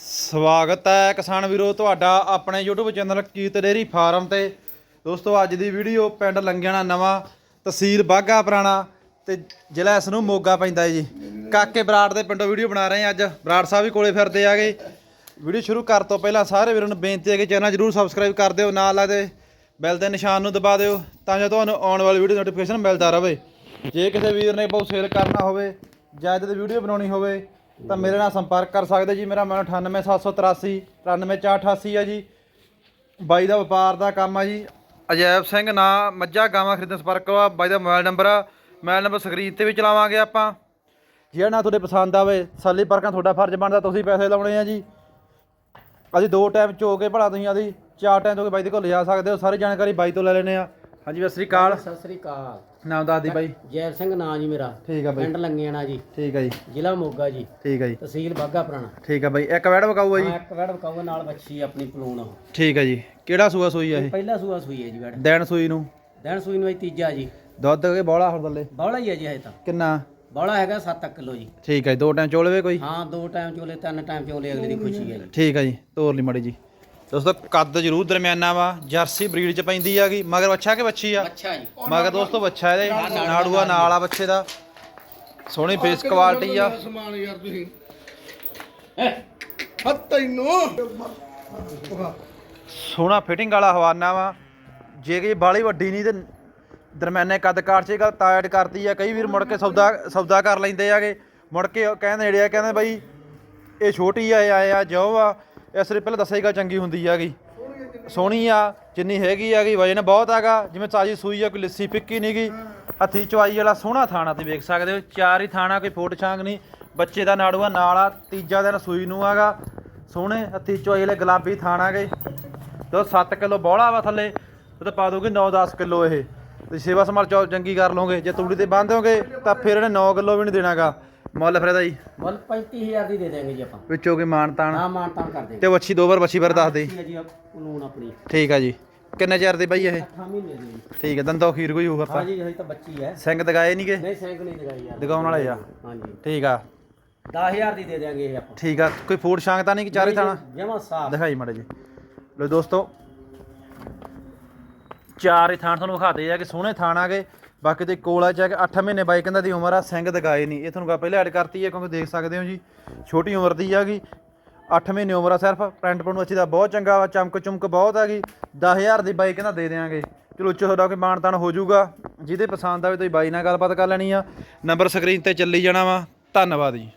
ਸਵਾਗਤ ਹੈ ਕਿਸਾਨ ਵੀਰੋ, ਤੁਹਾਡਾ ਆਪਣੇ YouTube ਚੈਨਲ ਕੀਤ ਡੇਰੀ ਫਾਰਮ ਤੇ। ਦੋਸਤੋ, ਅੱਜ ਦੀ ਵੀਡੀਓ ਪਿੰਡ ਲੰਗਿਆਣਾ ਨਵਾਂ, ਤਹਿਸੀਲ ਬਾਗਾ ਪੁਰਾਣਾ ਤੇ ਜ਼ਿਲ੍ਹਾ ਇਸ ਨੂੰ ਮੋਗਾ ਪੈਂਦਾ ਹੈ ਜੀ। ਕਾਕੇ ਬਰਾੜ ਦੇ ਪਿੰਡੋਂ ਵੀਡੀਓ ਬਣਾ ਰਹੇ ਹਾਂ ਅੱਜ। ਬਰਾੜ ਸਾਹਿਬ ਵੀ ਕੋਲੇ ਫਿਰਦੇ ਆਗੇ। ਵੀਡੀਓ ਸ਼ੁਰੂ ਕਰ ਤੋਂ ਪਹਿਲਾਂ ਸਾਰੇ ਵੀਰਾਂ ਨੂੰ ਬੇਨਤੀ ਹੈ ਕਿ ਚੈਨਲ ਜਰੂਰ ਸਬਸਕ੍ਰਾਈਬ ਕਰ ਦਿਓ, ਨਾਲ ਲੱਗਦੇ ਬੈਲ ਦੇ ਨਿਸ਼ਾਨ ਨੂੰ ਦਬਾ ਦਿਓ ਤਾਂ ਜੋ ਤੁਹਾਨੂੰ ਆਉਣ ਵਾਲੀ ਵੀਡੀਓ ਨੋਟੀਫਿਕੇਸ਼ਨ ਮਿਲਦਾ ਰਹੇ। ਜੇ ਕਿਸੇ ਵੀਰ ਨੇ ਬਹੁਤ ਸੇਲ ਕਰਨਾ ਹੋਵੇ ਜਾਂ ਇਹਦੇ ਤੇ ਵੀਡੀਓ ਬਣਾਉਣੀ ਹੋਵੇ ਤਾਂ ਮੇਰੇ ਨਾਲ ਸੰਪਰਕ ਕਰ ਸਕਦੇ ਜੀ। ਮੇਰਾ ਮੋਬਾਈਲ 98783 93488 ਆ ਜੀ। ਬਾਈ ਦਾ ਵਪਾਰ ਦਾ ਕੰਮ ਆ ਜੀ। ਅਜੈਬ ਸਿੰਘ ਨਾਂ, ਮੱਝਾ ਗਾਵਾਂ ਖਰੀਦਣ ਸੰਪਰਕ ਕਰੋ ਆਹ ਬਾਈ ਦਾ ਮੋਬਾਈਲ ਨੰਬਰ ਆ। ਮੋਬਾਈਲ ਨੰਬਰ ਸਕਰੀਨ ਤੇ ਵੀ ਚਲਾਵਾਂਗੇ ਆਪਾਂ। ਜਿਹੜਾ ਨਾ ਤੁਹਾਡੇ ਪਸੰਦ ਆਵੇ, ਸਾਲੀ ਪਰਕਾਂ ਤੁਹਾਡਾ ਫਰਜ਼ ਬਣਦਾ, ਤੁਸੀਂ ਪੈਸੇ ਲਾਉਣੇ ਆ ਜੀ। ਅਸੀਂ ਦੋ ਟਾਈਮ ਚੋ ਕੇ ਭਲਾ ਤੁਸੀਂ ਆਦੀ ਚਾਰ ਟਾਈਮ ਤੋਂ ਬਾਈ ਦੇ ਕੋਲ ਲਿਜਾ ਸਕਦੇ ਹੋ। ਸਾਰੀ ਜਾਣਕਾਰੀ ਬਾਈ ਤੋਂ ਲੈ ਲੈਣੇ ਆ। ਹਾਂਜੀ ਸਤਿ ਸ੍ਰੀ ਅਕਾਲ। ਸਤਿ ਸ੍ਰੀ ਅਕਾਲ। ਨਾਮ ਦੱਸ ਦੀ ਬਾਈ। ਜੈਬ ਸਿੰਘ ਨਾਂ ਜੀ ਮੇਰਾ। ਠੀਕ ਆ ਬਾਈ। ਪਿੰਡ ਲੰਗੇਣਾ ਜੀ। ਠੀਕ ਆ ਜੀ। ਜ਼ਿਲ੍ਹਾ ਮੋਗਾ ਜੀ। ਠੀਕ ਆ ਜੀ। ਤਹਿਸੀਲ ਬਾਗਾ ਪੁਰਾਣਾ। ਠੀਕ ਆ ਬਾਈ। ਇੱਕ ਵੈੜ ਵਕਾਊਗਾ ਜੀ। ਹਾਂ ਇੱਕ ਵੜ ਬਕਾਊ ਨਾਲ ਬੱਚੀ ਆਪਣੀ ਪਲੂਣ। ਠੀਕ ਆ ਜੀ। ਕਿਹੜਾ ਸੂਆ ਸੂਈ ਆ ਇਹ? ਪਹਿਲਾ ਸੂਆ ਸੂਈ ਹੈ ਜੀ ਵੜ। ਦੇਣ ਸੂਈ ਨੂੰ? ਦਿਨ ਸੂਈ ਨੂੰ ਇਹ ਤੀਜਾ ਜੀ। ਦੁੱਧ ਕੇ ਬੋਲਾ ਹੋਰ ਥੱਲੇ ਬੌਲਾ ਹੀ ਹੈ ਜੀ ਹਜੇ ਤਾਂ। ਕਿੰਨਾ? ਬੌਲਾ ਹੈਗਾ 7 ਕਿਲੋ ਜੀ। ਠੀਕ ਆ ਜੀ। ਦੋ ਟਾਈਮ ਚੋਲਵੇ ਕੋਈ? ਹਾਂ ਦੋ ਟਾਈਮ ਚੋਲੇ ਤਿੰਨ ਟਾਈਮ ਚੋਲੇ ਅਗਲੇ ਦੀ ਖੁਸ਼ੀ ਹੈ ਜੀ। ਠੀਕ ਆ ਜੀ। ਤੋਰ ਲਈ ਮੜੀ ਜੀ। ਦੋਸਤੋ ਕੱਦ ਜ਼ਰੂਰ ਦਰਮਿਆਨਾ ਵਾ ਜਰਸੀ ਬਰੀਡ ਚ ਪੈਂਦੀ ਆਗੀ ਮਗਰ ਬੱਚਾ ਕਿ ਬੱਚੀ ਆ? ਅੱਛਾ ਜੀ। ਮਗਰ ਦੋਸਤੋ ਬੱਚਾ ਇਹਦੇ ਨਾੜੂਆ ਨਾਲ ਆ ਬੱਚੇ ਦਾ। ਸੋਹਣੀ ਫੇਸ ਕੁਆਲਿਟੀ ਆ। ਸਮਾਨ ਯਾਰ ਤੁਸੀਂ? ਹਾਂ ਤੈਨੂੰ। ਸੋਹਣਾ ਫਿਟਿੰਗ ਵਾਲਾ ਹਵਾਨਾ ਵਾ। ਜੇ ਕਿ ਬਾਲੀ ਵੱਡੀ ਨਹੀਂ ਤੇ ਦਰਮਿਆਨੇ ਕੱਦ ਕਾਠ ਚ ਗੱਲ ਟਾਇਟ ਕਰਦੀ ਆ। ਕਈ ਵੀਰ ਮੁੜ ਕੇ ਸੌਦਾ ਸੌਦਾ ਕਰ ਲੈਂਦੇ ਆਗੇ ਮੁੜ ਕੇ ਕਹਿੰਦੇ ਜਿਹੜੇ ਆ ਕਹਿੰਦੇ ਬਾਈ ਇਹ ਛੋਟੀ ਆ ਇਹ ਆਏ ਆ ਜੋ ਆ। ਇਸ ਲਈ ਪਹਿਲਾਂ ਦੱਸੇਗਾ ਚੰਗੀ ਹੁੰਦੀ ਆਗੀ ਸੋਹਣੀ ਆ, ਜਿੰਨੀ ਹੈਗੀ ਆਗੀ ਵਜਨ ਬਹੁਤ ਹੈਗਾ। ਜਿਵੇਂ ਤਾਜੀ ਸੂਈ ਆ, ਕੋਈ ਲੱਸੀ ਫਿੱਕੀ ਨਹੀਂਗੀ ਹੱਥੀ ਚਵਾਈ ਵਾਲਾ ਸੋਹਣਾ ਥਾਣਾ ਤੁਸੀਂ ਵੇਖ ਸਕਦੇ ਹੋ। ਚਾਰ ਹੀ ਥਾਣਾ, ਕੋਈ ਫੋਟ ਛਾਂਗ ਨਹੀਂ ਬੱਚੇ ਦਾ ਨਾੜੂਆ ਨਾਲ ਆ, ਤੀਜਾ ਦਿਨ ਸੂਈ ਨੂੰ ਆਗਾ। ਸੋਹਣੇ ਹੱਥੀ ਚਵਾਈ ਵਾਲੇ ਗੁਲਾਬੀ ਥਾਣਾ ਗਏ। ਜੋ 7 ਕਿਲੋ ਬੋਲਾ ਵਾ ਥੱਲੇ। ਉਹ ਤਾਂ ਪਾ ਦੋਗੇ 9-10 ਕਿਲੋ ਇਹ। ਤੇ ਸੇਵਾ ਸੰਭਾਲ ਚੌ ਚੰਗੀ ਕਰ ਲਓਗੇ। ਜੇ ਤੂੜੀ ਤੇ ਬੰਦੋਗੇ ਤਾਂ ਫਿਰ ਇਹਨੇ 9 ਕਿਲੋ ਵੀ ਨਹੀਂ ਦੇਣਾਗਾ। ਮੁੱਲ ਫਿਰ ਇਹਦਾ ਜੀ? ਮੁੱਲ 35000 ਦੀ ਦੇ ਦੇਵਾਂਗੇ ਜੀ ਆਪਾਂ। ਵਿੱਚੋਂ ਕੀ ਮਾਨ ਤਾਣ? ਹਾਂ ਮਾਨ ਤਾਨ ਕਰ ਦੇਵਾਂਗੇ ਤੇ ਵੱਛੀ ਦੋ ਵਾਰ ਵੱਛੀ ਫਿਰ ਦੱਸ ਦੇ। ਠੀਕ ਹੈ ਜੀ ਆਪਣੀ। ਠੀਕ ਆ ਜੀ। ਕਿੰਨੇ ਚਿਰ ਦੀ ਬਈ ਇਹ? 8 ਮਹੀਨੇ ਦੀ ਜੀ। ਠੀਕ ਹੈ ਦੰਦੋ ਖੀਰ ਕੋਈ ਹੋਊਗਾ ਹਾਂ ਜੀ ਹਜੇ ਤਾਂ ਬੱਚੀ ਹੈ। ਸਿੰਘ ਦਗਾਏ ਨਹੀਂਗੇ ਨਹੀਂ ਸਾਈਕਲ ਨਹੀਂ ਲਗਾਈ ਯਾਰ। ਦਿਖਾਉਣ ਵਾਲੇ ਆ। ਹਾਂਜੀ। ਠੀਕ ਆ। 10000 ਦੀ ਦੇ ਦੇਵਾਂਗੇ ਇਹ ਆਪਾਂ। ਠੀਕ ਆ ਕੋਈ ਫੂਡ ਸ਼ਾਂਗ ਤਾਂ ਨਹੀਂ ਕਿ ਚਾਰੇ ਥਾਣਾ? ਜਮਾ ਸਾਫ਼। ਦਿਖਾਈ ਮੜੇ ਜੀ। ਲੋ ਦੋਸਤੋ ਚਾਰ ਹੀ ਥਾਣ ਤੁਹਾਨੂੰ ਵਿਖਾਤੇ ਆ ਕਿ ਸੋਹਣੇ ਥਾਣ ਆ ਗਏ। ਬਾਕੀ ਤੇ ਕੋਲਾ ਚ ਆ ਕੇ 8 ਮਹੀਨੇ ਬਾਈ ਕਹਿੰਦਾ ਦੀ ਉਮਰ ਆ, ਸਿੰਘ ਦਗਾਏ ਨਹੀਂ। ਇਹ ਤੁਹਾਨੂੰ ਗਾ ਪਹਿਲਾਂ ਐਡ ਕਰਤੀ ਹੈ, ਕਿਉਂਕਿ ਦੇਖ ਸਕਦੇ ਹੋ ਜੀ, ਛੋਟੀ ਉਮਰ ਦੀ ਹੈਗੀ 8 ਮਹੀਨੇ ਉਮਰ ਆ ਸਿਰਫ ਪ੍ਰਿੰਟ ਪਣ ਅੱਛੀ ਦਾ ਬਹੁਤ ਚੰਗਾ ਵਾ ਚਮਕ ਚੁਮਕ ਬਹੁਤ ਹੈਗੀ 10000 ਦੀ ਬਾਈ ਕਹਿੰਦਾ ਦੇ ਦੇਾਂਗੇ ਚਲੋ ਉੱਚੋ ਤੁਹਾਡਾ ਕੋਈ ਮਾਣ ਤਾਣ ਹੋ ਜਾਊਗਾ, ਜਿਹਦੇ ਪਸੰਦ ਆਵੇ ਤੁਸੀਂ ਬਾਈ ਨਾਲ ਗੱਲਬਾਤ ਕਰ ਲੈਣੀ ਆ। ਨੰਬਰ ਸਕਰੀਨ ਤੇ ਚੱਲੀ ਜਾਣਾ ਵਾ। ਧੰਨਵਾਦ ਜੀ।